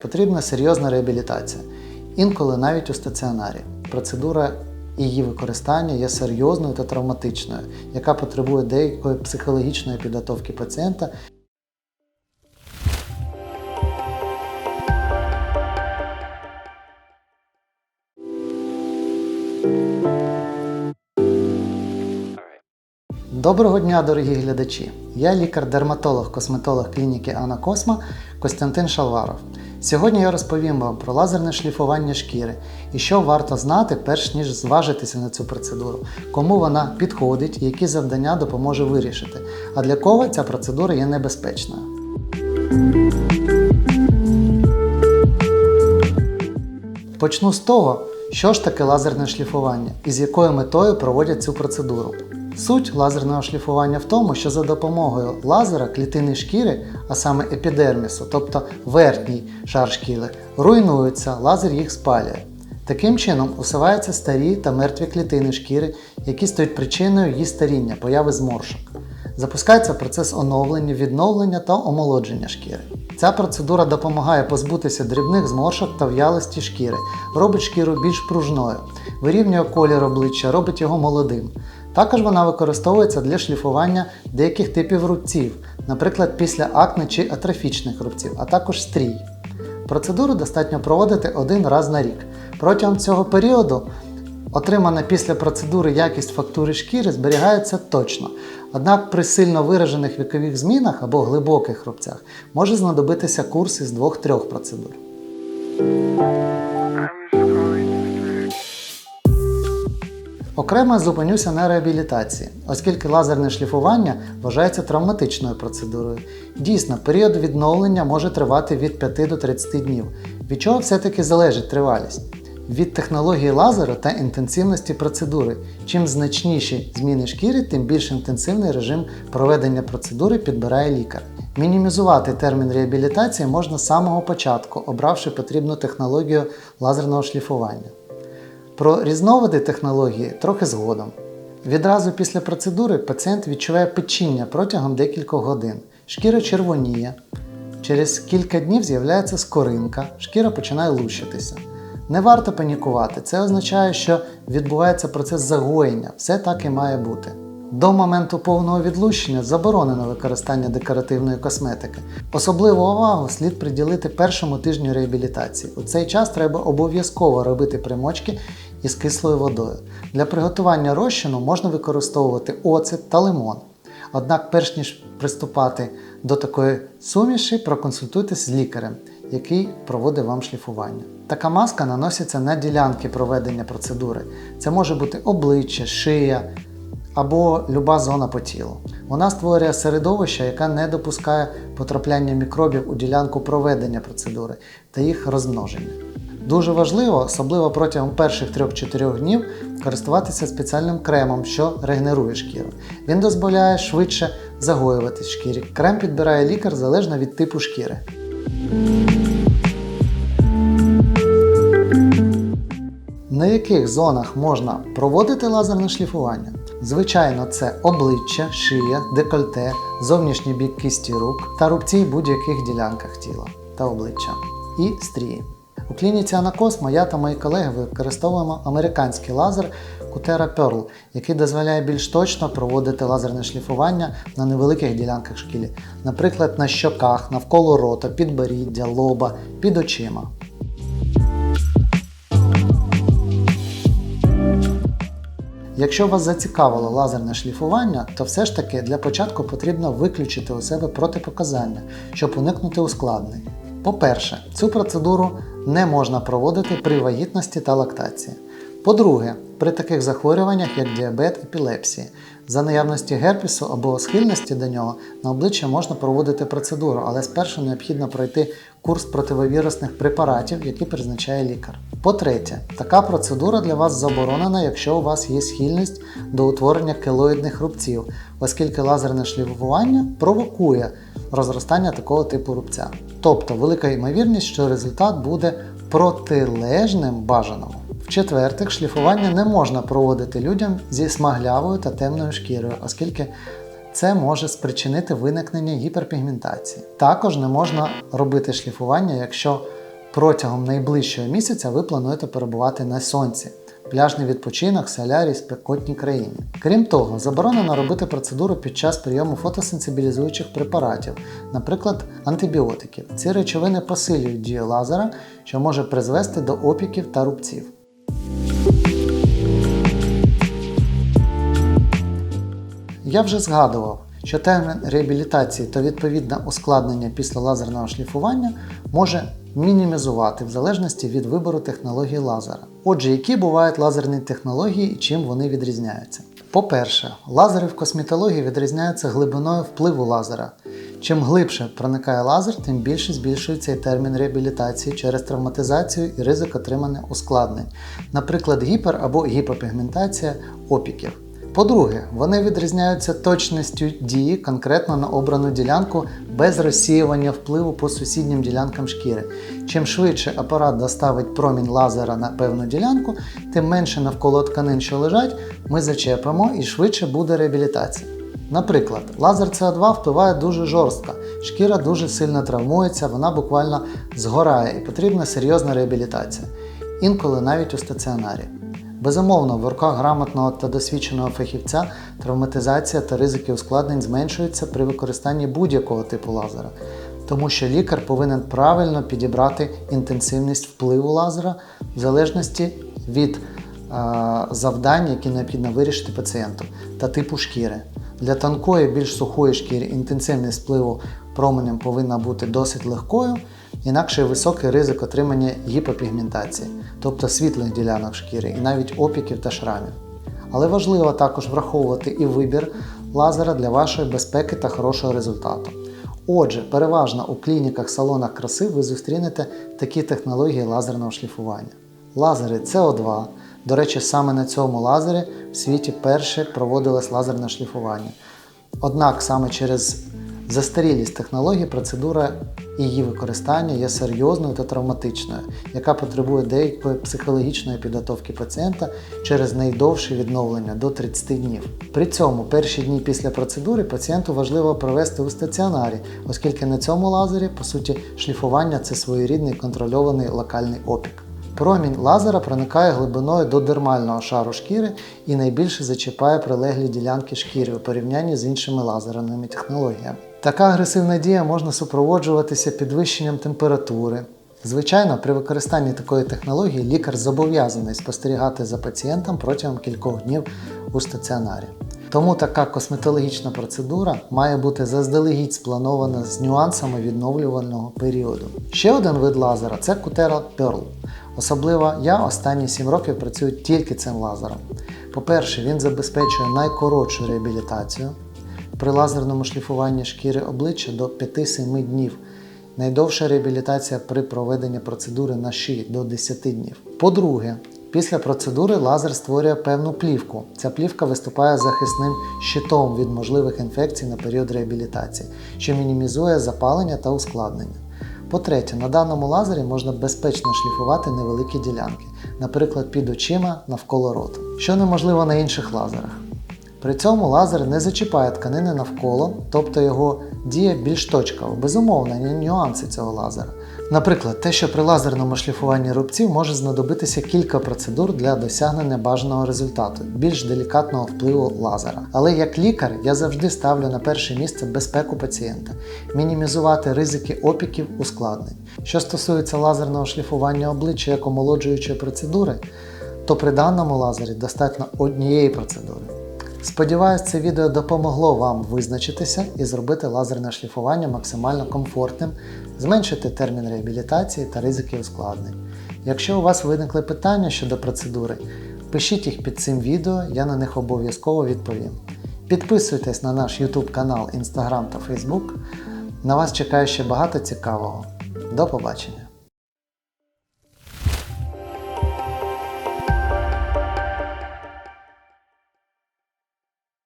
Потрібна серйозна реабілітація, інколи навіть у стаціонарі. Процедура її використання є серйозною та травматичною, яка потребує деякої психологічної підготовки пацієнта Доброго дня, дорогі глядачі! Я лікар-дерматолог, косметолог клініки Ана Косма Костянтин Шалваров. Сьогодні я розповім вам про лазерне шліфування шкіри і що варто знати, перш ніж зважитися на цю процедуру, кому вона підходить які завдання допоможе вирішити, а для кого ця процедура є небезпечною. Почну з того, що ж таке лазерне шліфування і з якою метою проводять цю процедуру. Суть лазерного шліфування в тому, що за допомогою лазера клітини шкіри, а саме епідермісу, тобто верхній шар шкіри, руйнуються, лазер їх спалює. Таким чином усуваються старі та мертві клітини шкіри, які стають причиною її старіння, появи зморшок. Запускається процес оновлення, відновлення та омолодження шкіри. Ця процедура допомагає позбутися дрібних зморшок та в'ялості шкіри, робить шкіру більш пружною, вирівнює колір обличчя, робить його молодим. Також вона використовується для шліфування деяких типів рубців, наприклад, після акне чи атрофічних рубців, а також стрій. Процедуру достатньо проводити один раз на рік. Протягом цього періоду отримана після процедури якість фактури шкіри зберігається точно. Однак при сильно виражених вікових змінах або глибоких рубцях може знадобитися курс із 2-3 процедур. Окремо зупинюся на реабілітації, оскільки лазерне шліфування вважається травматичною процедурою. Дійсно, період відновлення може тривати від 5 до 30 днів. Від чого все-таки залежить тривалість? Від технології лазеру та інтенсивності процедури. Чим значніші зміни шкіри, тим більш інтенсивний режим проведення процедури підбирає лікар. Мінімізувати термін реабілітації можна з самого початку, обравши потрібну технологію лазерного шліфування. Про різновиди технології трохи згодом. Відразу після процедури пацієнт відчуває печіння протягом декількох годин. Шкіра червоніє. Через кілька днів з'являється скоринка, шкіра починає лущитися. Не варто панікувати, це означає, що відбувається процес загоєння, все так і має бути. До моменту повного відлущення заборонено використання декоративної косметики. Особливу увагу слід приділити першому тижню реабілітації. У цей час треба обов'язково робити примочки із кислою водою. Для приготування розчину можна використовувати оцет та лимон. Однак, перш ніж приступати до такої суміші, проконсультуйтесь з лікарем, який проводить вам шліфування. Така маска наноситься на ділянки проведення процедури. Це може бути обличчя, шия або люба зона по тілу. Вона створює середовище, яке не допускає потрапляння мікробів у ділянку проведення процедури та їх розмноження. Дуже важливо, особливо протягом перших 3-4 днів, користуватися спеціальним кремом, що регенерує шкіру. Він дозволяє швидше загоюватись шкірі. Крем підбирає лікар залежно від типу шкіри. На яких зонах можна проводити лазерне шліфування? Звичайно, це обличчя, шия, декольте, зовнішній бік кисті рук та рубці в будь-яких ділянках тіла та обличчя і стрії. У клініці Анакосмо я та мої колеги використовуємо американський лазер Cutera Pearl, який дозволяє більш точно проводити лазерне шліфування на невеликих ділянках шкілі, наприклад, на щоках, навколо рота, підборіддя, лоба, під очима. Якщо вас зацікавило лазерне шліфування, то все ж таки для початку потрібно виключити у себе протипоказання, щоб уникнути ускладнень. По-перше, цю процедуру не можна проводити при вагітності та лактації. По-друге, при таких захворюваннях, як діабет, епілепсії, за наявності герпесу або схильності до нього на обличчя можна проводити процедуру, але спершу необхідно пройти курс противовірусних препаратів, які призначає лікар. По-третє, така процедура для вас заборонена, якщо у вас є схильність до утворення келоїдних рубців, оскільки лазерне шліфування провокує розростання такого типу рубця. Тобто велика ймовірність, що результат буде протилежним бажаному. В-четвертих, шліфування не можна проводити людям зі смаглявою та темною шкірою, оскільки це може спричинити виникнення гіперпігментації. Також не можна робити шліфування, якщо протягом найближчого місяця ви плануєте перебувати на сонці. Пляжний відпочинок, солярій, спекотній країні. Крім того, заборонено робити процедуру під час прийому фотосенсибілізуючих препаратів, наприклад, антибіотиків. Ці речовини посилюють дію лазера, що може призвести до опіків та рубців. Я вже згадував, що термін реабілітації та відповідне ускладнення після лазерного шліфування може мінімізувати в залежності від вибору технології лазера. Отже, які бувають лазерні технології і чим вони відрізняються? По-перше, лазери в косметології відрізняються глибиною впливу лазера. Чим глибше проникає лазер, тим більше збільшується і термін реабілітації через травматизацію і ризик отримання ускладнень, наприклад, гіпер або гіпопігментація опіків. По-друге, вони відрізняються точністю дії конкретно на обрану ділянку без розсіювання впливу по сусіднім ділянкам шкіри. Чим швидше апарат доставить промінь лазера на певну ділянку, тим менше навколо тканин, що лежать, ми зачепимо і швидше буде реабілітація. Наприклад, лазер СО2 впливає дуже жорстко, шкіра дуже сильно травмується, вона буквально згорає і потрібна серйозна реабілітація, інколи навіть у стаціонарі. Безумовно, в руках грамотного та досвідченого фахівця травматизація та ризики ускладнень зменшуються при використанні будь-якого типу лазера, тому що лікар повинен правильно підібрати інтенсивність впливу лазера в залежності від е, завдань, які необхідно вирішити пацієнту, та типу шкіри. Для тонкої, більш сухої шкіри інтенсивність впливу променем повинна бути досить легкою, інакше високий ризик отримання гіпопігментації, тобто світлих ділянок шкіри і навіть опіків та шрамів. Але важливо також враховувати і вибір лазера для вашої безпеки та хорошого результату. Отже, переважно у клініках-салонах краси ви зустрінете такі технології лазерного шліфування. Лазери CO2. До речі, саме на цьому лазері в світі перше проводилось лазерне шліфування. Однак саме через застарілість технології процедура її використання є серйозною та травматичною, яка потребує деякої психологічної підготовки пацієнта через найдовше відновлення до 30 днів. При цьому перші дні після процедури пацієнту важливо провести у стаціонарі, оскільки на цьому лазері, по суті, шліфування це своєрідний контрольований локальний опік. Промінь лазера проникає глибиною до дермального шару шкіри і найбільше зачіпає прилеглі ділянки шкіри у порівнянні з іншими лазерними технологіями. Така агресивна дія можна супроводжуватися підвищенням температури. Звичайно, при використанні такої технології лікар зобов'язаний спостерігати за пацієнтом протягом кількох днів у стаціонарі. Тому така косметологічна процедура має бути заздалегідь спланована з нюансами відновлювального періоду. Ще один вид лазера це Cutera Pearl. Особливо я останні 7 років працюю тільки цим лазером. По-перше, він забезпечує найкоротшу реабілітацію при лазерному шліфуванні шкіри обличчя до 5-7 днів. Найдовша реабілітація при проведенні процедури на шиї до 10 днів. По-друге, після процедури лазер створює певну плівку. Ця плівка виступає захисним щитом від можливих інфекцій на період реабілітації, що мінімізує запалення та ускладнення. По-третє, на даному лазері можна безпечно шліфувати невеликі ділянки, наприклад, під очима навколо роту, що неможливо на інших лазерах. При цьому лазер не зачіпає тканини навколо, тобто його дія більш точкова. Безумовно, нюанси цього лазера. Наприклад, те, що при лазерному шліфуванні рубців може знадобитися кілька процедур для досягнення бажаного результату, більш делікатного впливу лазера. Але як лікар я завжди ставлю на перше місце безпеку пацієнта, мінімізувати ризики опіків ускладнень. Що стосується лазерного шліфування обличчя як омолоджуючої процедури, то при даному лазері достатньо однієї процедури. Сподіваюсь, це відео допомогло вам визначитися і зробити лазерне шліфування максимально комфортним, зменшити термін реабілітації та ризики ускладнень. Якщо у вас виникли питання щодо процедури, пишіть їх під цим відео, я на них обов'язково відповім. Підписуйтесь на наш YouTube канал, Instagram та Facebook. На вас чекає ще багато цікавого. До побачення!